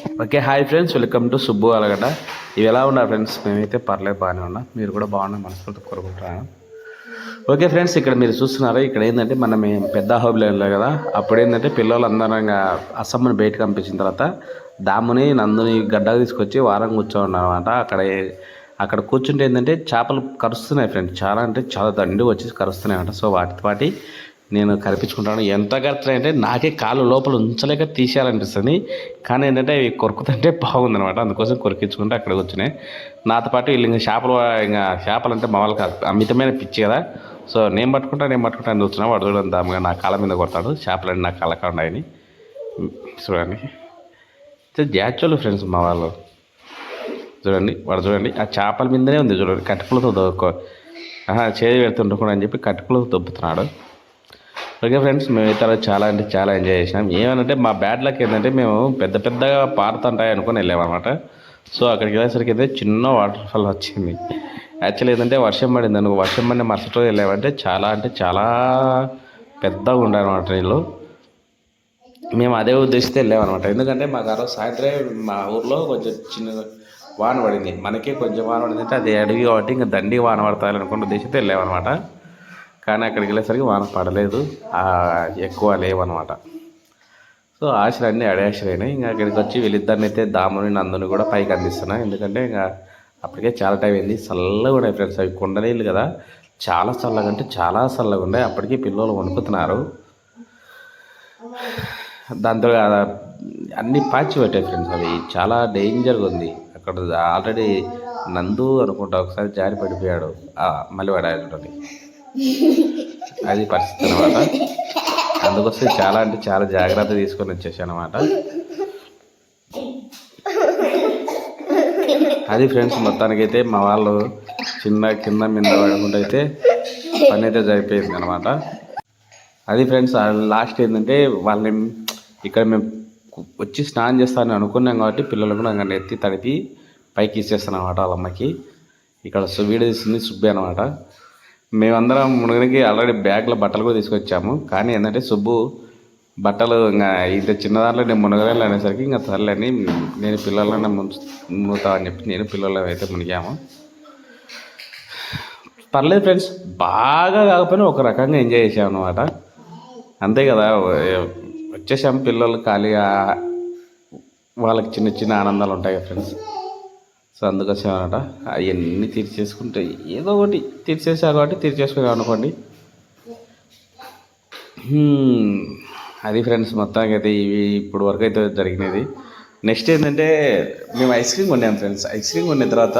Okay hi friends welcome to Subbu అలగట. ఇవి ఎలా ఉన్నారు ఫ్రెండ్స్? మేమైతే పర్లేదు బాగానే ఉన్నాం. మీరు కూడా బాగున్నా మనస్ఫూర్తి కోరుకుంటున్నాను. ఓకే ఫ్రెండ్స్ ఇక్కడ మీరు చూస్తున్నారు ఇక్కడ ఏంటంటే మనం పెద్ద హోబీలో వెళ్ళాం కదా. అప్పుడు ఏంటంటే పిల్లలు అందరంగా అసమ్మని బయటకు పంపించిన తర్వాత దాముని నందుని గడ్డకు తీసుకొచ్చి వారం కూర్చోన్నారు అనమాట అక్కడ అక్కడ కూర్చుంటే ఏంటంటే చేపలు కరుస్తున్నాయి ఫ్రెండ్స్. చాలా అంటే చాలా దండి వచ్చి కరుస్తున్నాయి అంట సో వాటి వాటి నేను కనిపించుకుంటాను. ఎంత కడుతున్నాయి అంటే నాకే కాళ్ళు లోపల ఉంచలేక తీసేయాలనిపిస్తుంది. కానీ ఏంటంటే అవి కొరుకుతుంటే బాగుందనమాట అందుకోసం కొరికించుకుంటే అక్కడికి వచ్చినాయి నాతో పాటు వీళ్ళు ఇంకా చేపలు ఇంకా చేపలు అంటే మా వాళ్ళకి అమితమైన పిచ్చి కదా. సో నేను పట్టుకుంటా నేను పట్టుకుంటా అని చూస్తున్నా వాడు చూడండి దాముగా నా కాళ్ళ మీద కొడతాడు. చేపలన్నీ నా కాళ్ళ కాండాయని చూడండి. జాచువల్ ఫ్రెండ్స్ మా వాళ్ళు. చూడండి వాడు చూడండి. ఆ చేపల మీదనే ఉంది చూడండి. కట్టుకులతో దొక్క ఆహా చేతి పెడుతుండకుండా అని చెప్పి కట్టుకులతో దొబ్బుతున్నాడు. ఓకే ఫ్రెండ్స్ మేము అలా చాలా అంటే చాలా ఎంజాయ్ చేసినాం. ఏమనంటే మా బ్యాడ్ లక్ ఏంటంటే మేము పెద్ద పెద్దగా పారుతుంటాయి అనుకుని వెళ్ళామన్నమాట సో అక్కడికి వెళ్ళేసరికి అయితే చిన్న వాటర్ ఫాల్ వచ్చింది. యాక్చువల్లీ ఏంటంటే వర్షం పడింది అనుకో వర్షం పడిన మరుసటి రోజు వెళ్ళామంటే చాలా అంటే చాలా పెద్దగా ఉండాలన్నమాట నీళ్ళు. మేము అదే ఉద్దేశిస్తే వెళ్ళామన్నమాట ఎందుకంటే మాకు ఆ రోజు సాయంత్రం మా ఊర్లో కొంచెం చిన్న వాన పడింది. మనకి కొంచెం వాన పడింది అంటే అది అడవి కాబట్టి ఇంకా దండి వాన పడతాయి అనుకున్న ఉద్దేశంతో వెళ్ళామన్నమాట కానీ అక్కడికి వెళ్ళేసరికి వాన పడలేదు. ఎక్కువ లేవన్నమాట సో ఆశలు అన్నీ అడేశలైనాయి ఇంకా అక్కడికి వచ్చి వీళ్ళిద్దరిని అయితే దాముని నందుని కూడా పైకి అందిస్తున్నా. ఎందుకంటే ఇంకా అప్పటికే చాలా టైం అయింది. చల్లగా ఉన్నాయి ఫ్రెండ్స్. అవి కుండనీళ్ళు కదా. చాలా చల్లగా అంటే చాలా చల్లగా ఉన్నాయి. అప్పటికే పిల్లలు వణుకుతున్నారు. దాంతో అన్నీ అన్ని పాచి పెట్టాయి ఫ్రెండ్స్ అవి. చాలా డేంజర్గా ఉంది. అక్కడ ఆల్రెడీ నందు అనుకుంటా ఒకసారి జారి పడిపోయాడు. మళ్ళీ పడాలి అది పరిస్థితి అనమాట అందుకోసం చాలా అంటే చాలా జాగ్రత్త తీసుకొని వచ్చేసాను అనమాట అది ఫ్రెండ్స్ మొత్తానికైతే మా వాళ్ళు చిన్న కింద మీద పడకుండా అయితే పని అయితే జరిగిపోయింది అనమాట అది ఫ్రెండ్స్ లాస్ట్ ఏంటంటే వాళ్ళని ఇక్కడ మేము వచ్చి స్నానం చేస్తానని అనుకున్నాం కాబట్టి పిల్లలు కూడా ఇంకా ఎత్తి తడిపి పైకి ఇచ్చేస్తాను అనమాట వాళ్ళ అమ్మకి. ఇక్కడ సు- వీడియో తీస్తుంది సుబ్బి అనమాట మేమందరం మునుగనికి ఆల్రెడీ బ్యాగ్లో బట్టలు కూడా తీసుకొచ్చాము. కానీ ఏంటంటే సుబ్బు బట్టలు ఇంకా ఇంత చిన్న దాంట్లో నేను మునగలేను అనేసరికి ఇంకా సర్లేని నేను పిల్లలనే ముంచు అని చెప్పి నేను పిల్లలు అయితే మునిగాము. పర్లేదు ఫ్రెండ్స్ బాగా కాకపోయినా ఒక రకంగా ఎంజాయ్ చేసాం అనమాట అంతే కదా వచ్చేసాం పిల్లలు ఖాళీగా. వాళ్ళకి చిన్న చిన్న ఆనందాలు ఉంటాయి ఫ్రెండ్స్. సో అందుకోసం అనమాట అవన్నీ తీర్చేసుకుంటే ఏదో ఒకటి తీర్చేసా కాబట్టి తీర్చేసుకున్నాం అనుకోండి. అది ఫ్రెండ్స్ మొత్తానికి అయితే ఇవి ఇప్పుడు వరకు అయితే జరిగినది. నెక్స్ట్ ఏంటంటే మేము ఐస్ క్రీమ్ కొన్నాం ఫ్రెండ్స్. ఐస్ క్రీమ్ కొన్న తర్వాత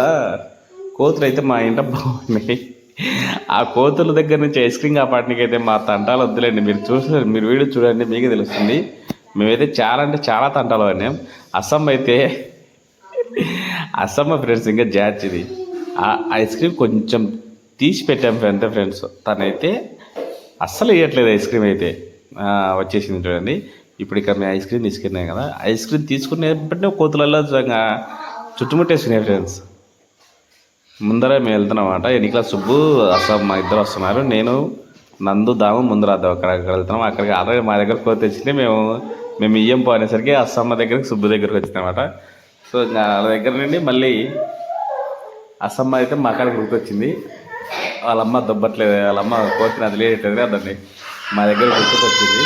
కోతులు అయితే మా ఇంట బాగున్నాయి. ఆ కోతుల దగ్గర నుంచి ఐస్ క్రీమ్ కాపాడడానికి అయితే మా తంటాలు వద్దులేండి. మీరు చూసారు మీరు వీడియో చూడండి మీకే తెలుస్తుంది. మేమైతే చాలా అంటే చాలా తంటాలు అన్నాం అస్సాం అయితే అసమ్మ ఫ్రెండ్స్ ఇంకా జాచ్ ఇది ఆ ఐస్ క్రీమ్ కొంచెం తీసి పెట్టాం అంతే ఫ్రెండ్స్ తనైతే అస్సలు వేయట్లేదు ఐస్ క్రీమ్ అయితే. వచ్చేసింది చూడండి. ఇప్పుడు ఇక్కడ మేము ఐస్ క్రీమ్ తీసుకున్నాం కదా. ఐస్ క్రీమ్ తీసుకునేప్పటినే కోతులలో ఇంకా చుట్టుముట్టేసినాయి ఫ్రెండ్స్ ముందర మేము వెళ్తున్నాం ఎన్నికల సుబ్బు అస్సాం మా ఇద్దరు వస్తున్నారు. నేను నందు దాము ముందు రాద్దాం అక్కడ అక్కడ వెళ్తున్నాం. అక్కడికి ఆల్రెడీ మా దగ్గర కోత తెచ్చింది. మేము మేము ఇయ్యం పోనేసరికి అస్సమ్మ దగ్గరికి సుబ్బు దగ్గరికి వచ్చిందన్నమాట. సో వాళ్ళ దగ్గర నుండి మళ్ళీ అసమ్మ అయితే మా కాడికి గుర్తొచ్చింది. వాళ్ళమ్మ దొబ్బట్లేదు వాళ్ళమ్మ కోతిని వదిలేయట్లేదు అదండి మా దగ్గర గుర్తుకొచ్చింది.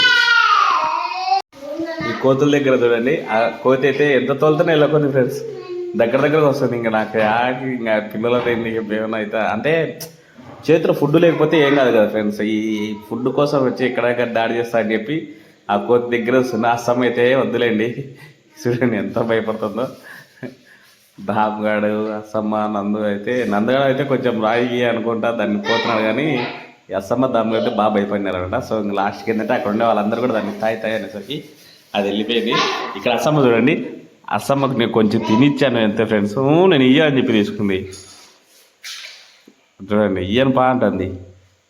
ఈ కోతుల దగ్గర చూడండి ఆ కోతి అయితే ఎంత తోలుతూనే వెళ్ళకొని ఫ్రెండ్స్ దగ్గర దగ్గరకు వస్తుంది ఇంకా నాకు ఆకి ఇంకా పిల్లలతో ఏమైనా అయితే అంటే చేతిలో ఫుడ్ లేకపోతే ఏం కాదు కదా ఫ్రెండ్స్ ఈ ఫుడ్ కోసం వచ్చి ఎక్కడెక్కడ దాడి చేస్తా అని చెప్పి ఆ కోతి దగ్గర వస్తుంది అస్సం అయితే వద్దులేండి. చూడండి ఎంత భయపడుతుందో. బాబుగాడు అస్సమ్మ నందు అయితే నందుగాడు అయితే కొంచెం రాయి అనుకుంటా దాన్ని పోతున్నాడు కానీ అస్సమ్మ దామ్గాడు అయితే బాగా భయపడినారు అనమాట సో ఇంక లాస్ట్కి ఏంటంటే అక్కడ ఉండే వాళ్ళందరూ కూడా దాన్ని తాయి తాయి అనేసరికి అది వెళ్ళిపోయింది. ఇక్కడ అస్సమ్మ చూడండి. అస్సమ్మకు నేను కొంచెం తినిచ్చాను ఎంత ఫ్రెండ్స్ నేను ఇయ్య అని చెప్పి తీసుకుంది. చూడండి ఇయ్యను పా అంటుంది.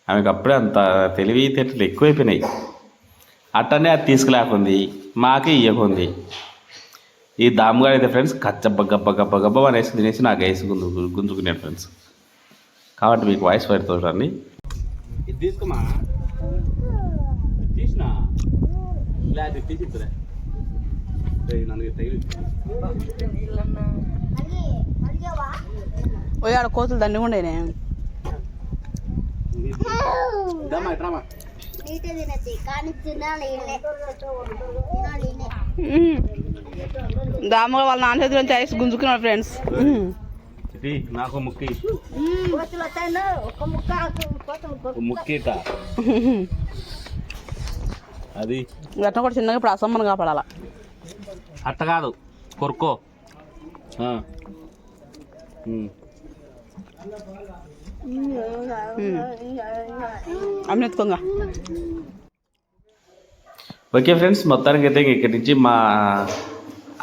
ఆమెకు అప్పుడే అంత తెలివి తేటలు ఎక్కువైపోయినాయి. అట్టనే అది తీసుకులేకుంది మాకే ఇయ్యకుంది. ఈ దామ్గాడు అయితే ఫ్రెండ్స్ కచ్చబ్బ గబ్బ గబ్బ గబ్బ అనేసి తినేసి నాకు వేసి గుంజు గుంజుకున్నాడు ఫ్రెండ్స్ కాబట్టి మీకు వాయిస్ వైర్ రండి. ఇది తీసుకోమా? ఆడ కోతులు దండి ఉండేనే. నీట తినచ్చి కానీ తినాలి ఈయనే. తినాలి ఈయనే. దామగా వాళ్ళ నాన్న చేతిలో నుంచి ఐస్ గుంజుకున్నాడు ఫ్రెండ్స్. నాకు ముక్కి. ముక్కిట అది గట్ట కూడా చిన్నగా ఇప్పుడు అసమ్మని కాపాడాల. అట్ట కాదు కొరుకో. అమ్మ ఎత్తుకోగా ఓకే ఫ్రెండ్స్ మొత్తానికి అయితే ఇంక ఇక్కడి నుంచి మా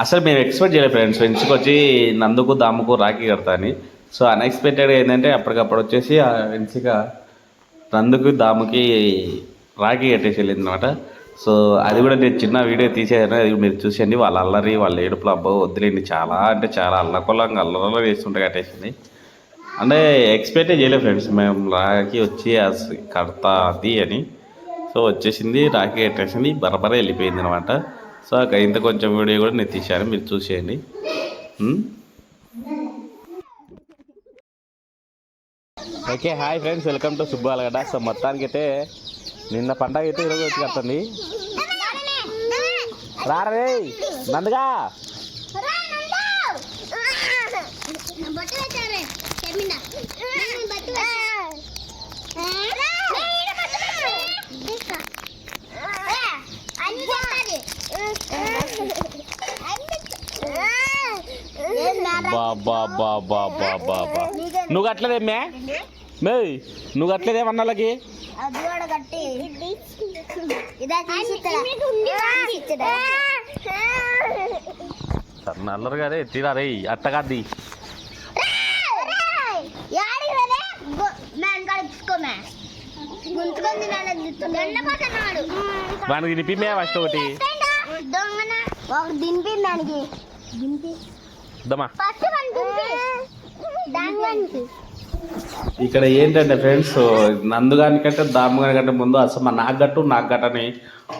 అసలు మేము ఎక్స్పెక్ట్ చేయలేదు ఫ్రెండ్స్ ఫ్రెండ్స్కి వచ్చి నందుకు దాముకు రాఖీ కడతా అని సో అన్ఎక్స్పెక్టెడ్గా ఏంటంటే అప్పటికప్పుడు వచ్చేసి ఆ ఫ్రెండ్స్గా నందుకు దాముకి రాఖీ కట్టేసి వెళ్ళింది అనమాట సో అది కూడా నేను చిన్న వీడియో తీసేదాను అది మీరు చూసేయండి. వాళ్ళ అల్లరి వాళ్ళ ఏడుపులు అబ్బో వదిలేండి చాలా అంటే చాలా అల్లకొల్లంగా అల్లరలో వేస్తుంటే కట్టేసింది. అంటే ఎక్స్పెక్ట్ చేయలేదు ఫ్రెండ్స్ మేము రాఖీ వచ్చి అసలు కడతా అది అని. సో వచ్చేసింది రాఖీ కట్టేసింది బరబర వెళ్ళిపోయింది అనమాట సో అక్కడ ఇంత కొంచెం వీడియో కూడా నేను తీశాను మీరు చూసేయండి? Okay hi friends welcome to Subbalagadda so మొత్తానికి అయితే నిన్న పండగ అయితే ఈరోజు వచ్చి కట్టండి. రారే నందుగా. నువ్వు కట్టలేదేమ్మే? మే నువ్వు కట్టలేదేమన్నాళ్ళకి? అది కూడా కట్టి. ఇదా తీసి నల్లరు కదే తీరా రే అట్టగాది వానికి తినిపిమే ఫస్ట్ ఒకటి. దానికి. ఇక్కడ ఏంటంటే ఫ్రెండ్స్ నందుగాని కంటే దాముగాని కంటే ముందు అసలు మా నాకు గట్టు నాకు గట్టని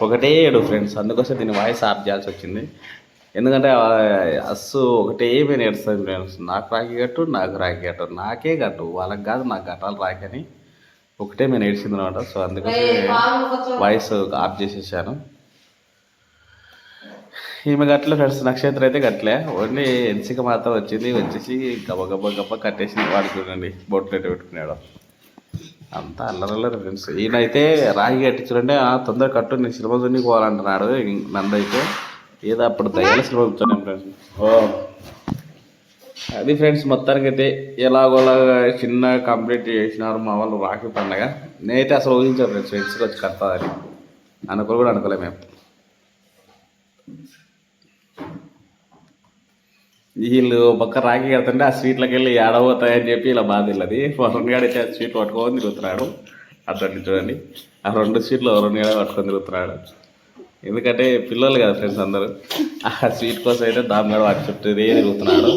ఒకటే ఏడు ఫ్రెండ్స్. అందుకోసం దీని వాయిస్ ఆఫ్ చేయాల్సి వచ్చింది. ఎందుకంటే అస్సు ఒకటే మేము ఏడుస్తుంది ఫ్రెండ్స్. నాకు రాకి గట్టు నాకు రాకి గట్టు నాకే గట్టు వాళ్ళకి కాదు నాకు గట్టాలు రాకని ఒకటే మేము ఏడ్చింది అనమాట సో అందుకోసం వాయిస్ ఆఫ్ చేసేసాను. ఈమె గట్ల ఫ్రెండ్స్ నక్షత్రం అయితే గట్లే. ఓన్లీ ఎన్సిక మాత్రం వచ్చింది. వచ్చేసి గబ గబ గబ కట్టేసి వాడు చూడండి. బొట్లు ఎట్టు పెట్టుకున్నాడు. అంతా అల్లరల్లరు ఫ్రెండ్స్. ఈయనైతే రాగి కట్టించాడంటే "ఆ, తొందర కట్టు నేను సినిమా చూడని పోవాలంటున్నాడు. నందైతే. ఏదో అప్పుడు దయ్యాల సినిమా ఫ్రెండ్స్. ఓ. అది ఫ్రెండ్స్ మొత్తానికి అయితే ఎలాగోలా చిన్న కంప్లీట్ చేసినారు మా వాళ్ళు రాఖీ పండగ. నేనైతే అసలు ఊహించాను ఫ్రెండ్స్ ఫ్రెండ్స్కి వచ్చి కడతాదని అనుకోలు కూడా అనుకోలే మేము. వీళ్ళు పక్క రాఖీ కడుతుంటే ఆ స్వీట్లకి వెళ్ళి ఏడబోతాయని చెప్పి ఇలా బాధ వెళ్ళది వరుణ్ గాడు అయితే ఆ స్వీట్ పట్టుకొని తిరుగుతున్నాడు. అతన్ని చూడండి. ఆ రెండు స్వీట్లు వరుణ్ గాడే పట్టుకొని తిరుగుతున్నాడు. ఎందుకంటే పిల్లలు కదా ఫ్రెండ్స్ అందరూ. ఆ స్వీట్ కోసం అయితే దామగాడు వాటి చుట్టూ తిరుగుతున్నాడు.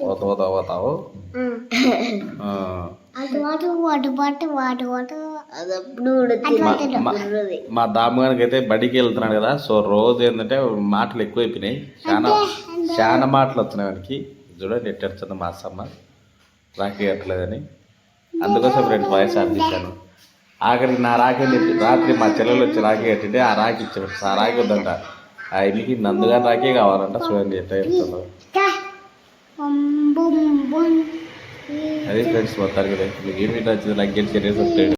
పోతా పోతా పోతావు మా- దామగానికి అయితే బడికి వెళ్తున్నాడు కదా సో రోజు ఏంటంటే మాటలు ఎక్కువైపోయినాయి. చాలా చాలా మాటలు వస్తున్నాయి వానికి చూడండి ఎట్టడుతుంది మా అత్తమ్మ రాఖీ కట్టలేదని. అందుకోసం ఫ్రెండ్స్ వాయిస్ ఆర్పించాను ఆఖరికి నా రాఖీ రాత్రి మా చెల్లెలు వచ్చి రాఖీ కట్టింటే ఆ రాఖీ ఇచ్చాడు ఆ రాఖీ వద్దంట. ఆ ఇంటికి నందుగా రాఖీ కావాలంట. చూడండి ఎట్లా చెప్తుందో అది ఫ్రెండ్స్ మొత్తానికి మీకు ఏమి నచ్చింది లగ్గేజ్ చర్య